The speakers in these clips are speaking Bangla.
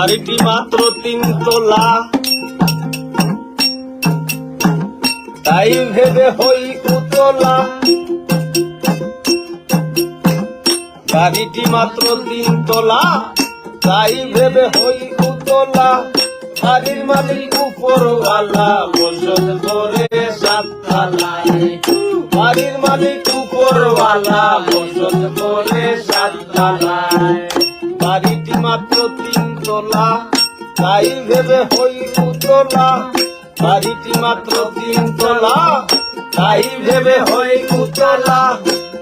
বাড়িটি মাত্র তিন তোলা। তাই ভেবে হই উতলা। বাড়িটি মাত্র তিন তোলা, তাই ভেবে হই উতলা। বাড়ির মালিক উপরওয়ালা, বসত করে সাত তালায় বাড়ির মালিক উপরওয়ালা, বসত করে সাততলায় বাড়িটি মাত্র তিন তোলা তাই ভেবে হই উতলা, বাড়িটি মাত্র তিন তোলা, তাই ভেবে হই উতলা,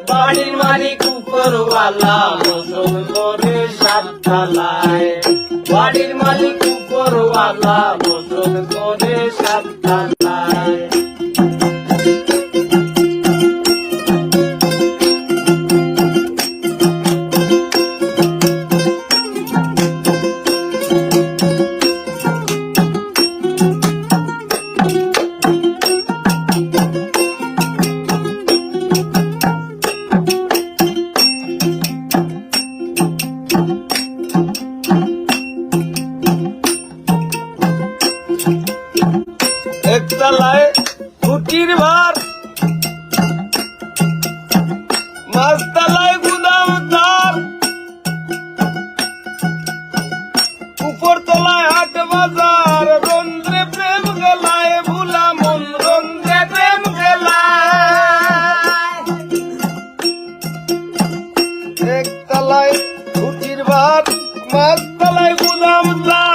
বাড়ির মালিক উপরওয়ালা বসত করে সাত বাড়ির মালিক উপরওয়ালা একতলায় খুঁটির ভার। মাঝতলায় গুদাম তার উপর তলায় হাট বাজার, রন্ধ্রে প্রেম গেলায়, ভুলা মন রন্ধ্রে প্রেম গেলায়। একতলায় খুঁটির ভার মাঝতলায় গুদাম তার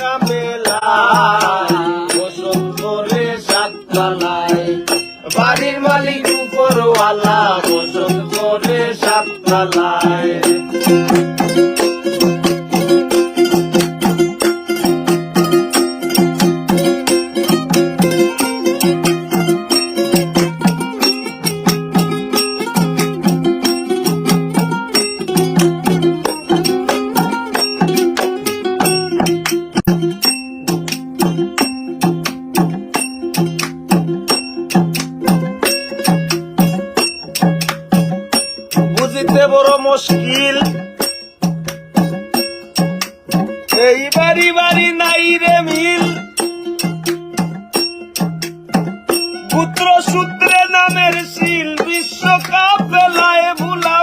কামেলা বসত করে সাততলায় বাড়ির মালিক উপরওয়ালা। বসত করে সাততলায় বুঝতে বড় মুশকিল। এই বাড়ি বাড়ি নাই রে মিল। পুত্র সূত্রে নামের শিল বিশ্বকাপ বেলায় ভুলা